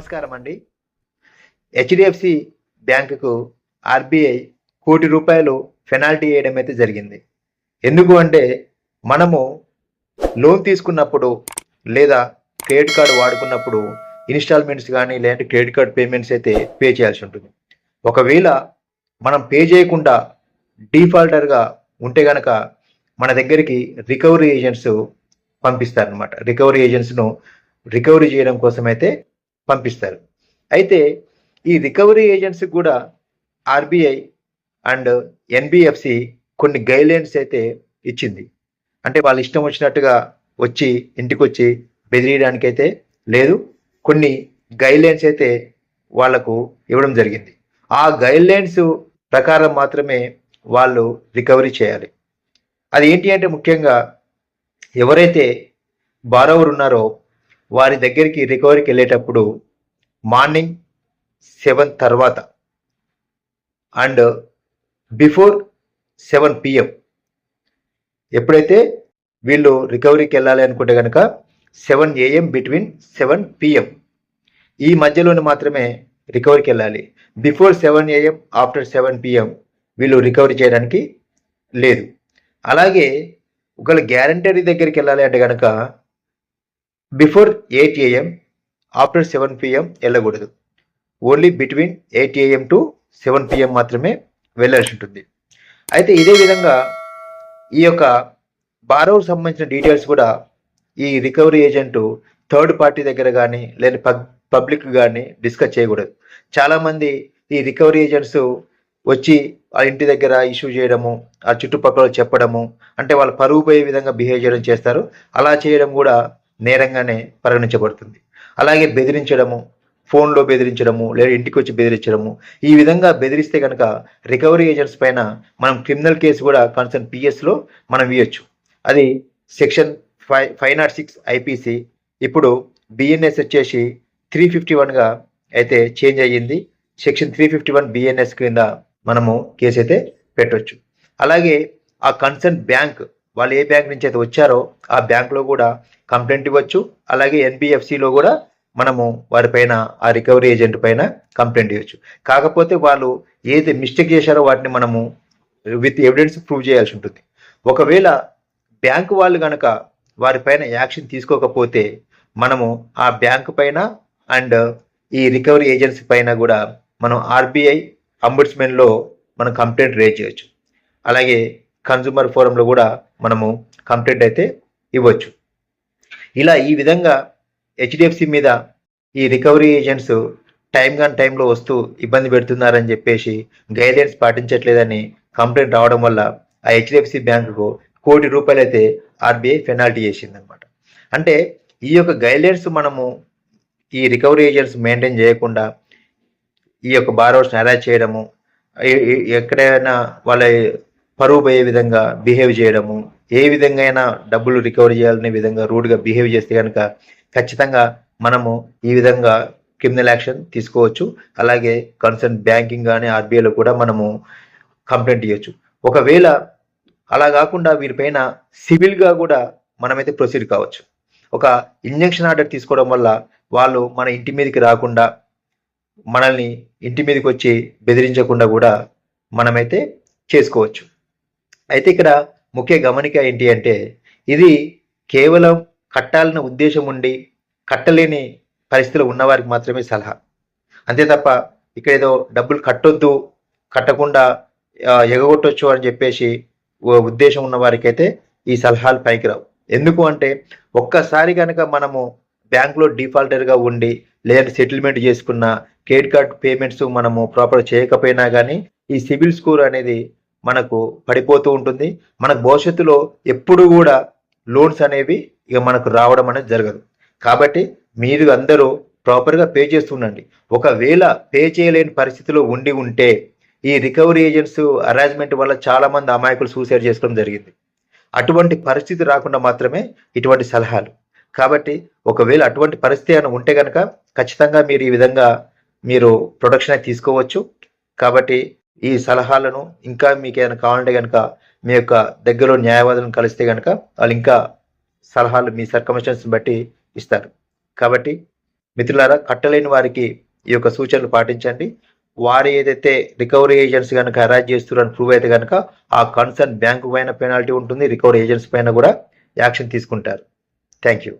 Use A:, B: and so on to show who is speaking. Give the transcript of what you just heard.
A: నమస్కారం అండి హెచ్డిఎఫ్సి బ్యాంకుకు ఆర్బీఐ కోటి రూపాయలు పెనాల్టీ వేయడం అయితే జరిగింది. ఎందుకు అంటే మనము లోన్ తీసుకున్నప్పుడు లేదా క్రెడిట్ కార్డు వాడుకున్నప్పుడు ఇన్స్టాల్మెంట్స్ కానీ లేదంటే క్రెడిట్ కార్డ్ పేమెంట్స్ అయితే పే చేయాల్సి ఉంటుంది. ఒకవేళ మనం పే చేయకుండా డిఫాల్టర్గా ఉంటే గనక మన దగ్గరికి రికవరీ ఏజెంట్స్ పంపిస్తారనమాట రికవరీ ఏజెంట్స్ను రికవరీ చేయడం కోసం అయితే పంపిస్తారు. అయితే ఈ రికవరీ ఏజెంట్స్కి కూడా ఆర్బీఐ అండ్ ఎన్బిఎఫ్సి కొన్ని గైడ్లైన్స్ అయితే ఇచ్చింది. అంటే వాళ్ళ ఇష్టం వచ్చినట్టుగా వచ్చి ఇంటికి వచ్చి బెదిరియడానికి అయితే లేదు. కొన్ని గైడ్లైన్స్ అయితే వాళ్ళకు ఇవ్వడం జరిగింది. ఆ గైడ్లైన్స్ ప్రకారం మాత్రమే వాళ్ళు రికవరీ చేయాలి. అది ఏంటి అంటే ముఖ్యంగా ఎవరైతే బారోవర్ ఉన్నారో వారి దగ్గరికి రికవరీకి వెళ్ళేటప్పుడు మార్నింగ్ సెవెన్ తర్వాత అండ్ బిఫోర్ సెవెన్ పిఎం ఎప్పుడైతే వీళ్ళు రికవరీకి వెళ్ళాలి అనుకుంటే కనుక seven AM between seven PM ఈ మధ్యలోనే మాత్రమే రికవరీకి వెళ్ళాలి. Before seven AM after seven PM వీళ్ళు రికవరీ చేయడానికి లేదు. అలాగే ఒకవేళ గ్యారంటరీ దగ్గరికి వెళ్ళాలి అంటే కనుక before eight AM after seven PM వెళ్ళకూడదు. Only between eight AM to seven PM మాత్రమే వెళ్ళాల్సి ఉంటుంది. అయితే ఇదే విధంగా ఈ యొక్క బారోకు సంబంధించిన డీటెయిల్స్ కూడా ఈ రికవరీ ఏజెంట్ థర్డ్ పార్టీ దగ్గర కానీ లేని పబ్ పబ్లిక్ కానీ డిస్కస్ చేయకూడదు. చాలామంది ఈ రికవరీ ఏజెంట్స్ వచ్చి ఆ ఇంటి దగ్గర ఇష్యూ చేయడము ఆ చుట్టుపక్కల చెప్పడము అంటే వాళ్ళ పరువు పోయే విధంగా బిహేవ్ చేయడం చేస్తారు. అలా చేయడం కూడా నేరంగానే పరిగణించబడుతుంది. అలాగే బెదిరించడము ఫోన్లో బెదిరించడము లేదా ఇంటికి వచ్చి బెదిరించడము ఈ విధంగా బెదిరిస్తే కనుక రికవరీ ఏజెంట్స్ పైన మనం క్రిమినల్ కేసు కూడా కన్సర్న్ పిఎస్లో మనం ఇవ్వచ్చు అది section five five not six IPC. ఇప్పుడు బిఎన్ఎస్ వచ్చేసి త్రీ ఫిఫ్టీ వన్గా అయితే చేంజ్ అయ్యింది. Section three fifty one BNS క్రింద మనము కేసు అయితే పెట్టవచ్చు అలాగే ఆ కన్సర్న్ బ్యాంక్ వాళ్ళు ఏ బ్యాంక్ నుంచి అయితే వచ్చారో ఆ బ్యాంక్లో కూడా కంప్లైంట్ ఇవ్వచ్చు. అలాగే ఎన్బిఎఫ్సిలో కూడా మనము వారిపైన ఆ రికవరీ ఏజెంట్ పైన కంప్లైంట్ ఇవ్వచ్చు. కాకపోతే వాళ్ళు ఏది మిస్టేక్ చేశారో వాటిని మనము విత్ ఎవిడెన్స్ ప్రూవ్ చేయాల్సి ఉంటుంది. ఒకవేళ బ్యాంకు వాళ్ళు కనుక వారిపైన యాక్షన్ తీసుకోకపోతే మనము ఆ బ్యాంకు పైన అండ్ ఈ రికవరీ ఏజెన్సీ పైన కూడా మనం ఆర్బీఐ అంబుడ్స్మెన్లో మనం కంప్లైంట్ రేజ్ చేయొచ్చు. అలాగే కన్జూమర్ ఫోరంలో కూడా మనము కంప్లైంట్ అయితే ఇవ్వచ్చు. ఇలా ఈ విధంగా హెచ్డిఎఫ్సి మీద ఈ రికవరీ ఏజెంట్స్ టైం కాని టైంలో వస్తూ ఇబ్బంది పెడుతున్నారని చెప్పేసి గైడెన్స్ పాటించట్లేదని కంప్లైంట్ రావడం వల్ల ఆ హెచ్డిఎఫ్సి బ్యాంకుకు కోటి రూపాయలు అయితే ఆర్బీఐ పెనాల్టీ చేసిందనమాట అంటే ఈ యొక్క గైడ్లైన్స్ మనము ఈ రికవరీ ఏజెంట్స్ మెయింటైన్ చేయకుండా ఈ యొక్క బారోవర్స్ని అరెస్ట్ చేయడము ఎక్కడైనా వాళ్ళ పరువు పోయే విధంగా బిహేవ్ చేయడము ఏ విధంగా అయినా డబ్బులు రికవరీ చేయాలనే విధంగా రూడ్గా బిహేవ్ చేస్తే కనుక ఖచ్చితంగా మనము ఈ విధంగా క్రిమినల్ యాక్షన్ తీసుకోవచ్చు. అలాగే కన్సర్న్ బ్యాంకింగ్ కానీ ఆర్బీఐలో కూడా మనము కంప్లైంట్ ఇవ్వచ్చు ఒకవేళ అలా కాకుండా వీరిపైన సివిల్గా కూడా మనమైతే ప్రొసీడ్ కావచ్చు. ఒక ఇంజక్షన్ ఆర్డర్ తీసుకోవడం వల్ల వాళ్ళు మన ఇంటి మీదకి రాకుండా మనల్ని ఇంటి మీదకి వచ్చి బెదిరించకుండా కూడా మనమైతే చేసుకోవచ్చు. అయితే ఇక్కడ ముఖ్య గమనిక ఏంటి అంటే ఇది కేవలం కట్టాలన్న ఉద్దేశం ఉండి కట్టలేని పరిస్థితులు ఉన్నవారికి మాత్రమే సలహా. అంతే తప్ప ఇక్కడ ఏదో డబ్బులు కట్టొద్దు కట్టకుండా ఎగగొట్టొచ్చు అని చెప్పేసి ఉద్దేశం ఉన్న వారికైతే ఈ సలహాలు పైకి రావు. ఎందుకు అంటే ఒక్కసారి కనుక మనము బ్యాంకులో డిఫాల్టర్గా ఉండి లేదంటే సెటిల్మెంట్ చేసుకున్న క్రెడిట్ కార్డ్ పేమెంట్స్ మనము ప్రాపర్ చేయకపోయినా కానీ ఈ సిబిల్ స్కోర్ అనేది మనకు పడిపోతూ ఉంటుంది. మనకు భవిష్యత్తులో ఎప్పుడు కూడా లోన్స్ అనేవి ఇక మనకు రావడం అనేది జరగదు. కాబట్టి మీరు అందరూ ప్రాపర్గా పే చేస్తుండండి ఒకవేళ పే చేయలేని పరిస్థితిలో ఉండి ఉంటే ఈ రికవరీ ఏజెంట్స్ అరేంజ్మెంట్ వల్ల చాలా మంది అమాయకులు సూసైడ్ చేసుకోవడం జరిగింది. అటువంటి పరిస్థితి రాకుండా మాత్రమే ఇటువంటి సలహాలు. కాబట్టి ఒకవేళ అటువంటి పరిస్థితి అని ఉంటే కనుక ఖచ్చితంగా మీరు ఈ విధంగా మీరు ప్రొడక్షన్ అయితే తీసుకోవచ్చు. కాబట్టి ఈ సలహాలను ఇంకా మీకు ఏమైనా కావాలంటే కనుక మీ యొక్క దగ్గరలో న్యాయవాదులను కలిస్తే కనుక వాళ్ళు ఇంకా సలహాలు మీ సర్కమిస్టెన్స్ బట్టి ఇస్తారు. కాబట్టి మిత్రులారా కట్టలేని వారికి ఈ యొక్క సూచనలు పాటించండి. వారు ఏదైతే రికవరీ ఏజెంట్స్ కనుక అరాజ్ చేస్తున్నారని ప్రూవ్ అయితే కనుక ఆ కన్సర్న్ బ్యాంకు పైన పెనాల్టీ ఉంటుంది. రికవరీ ఏజెంట్స్ పైన కూడా యాక్షన్ తీసుకుంటారు. Thank you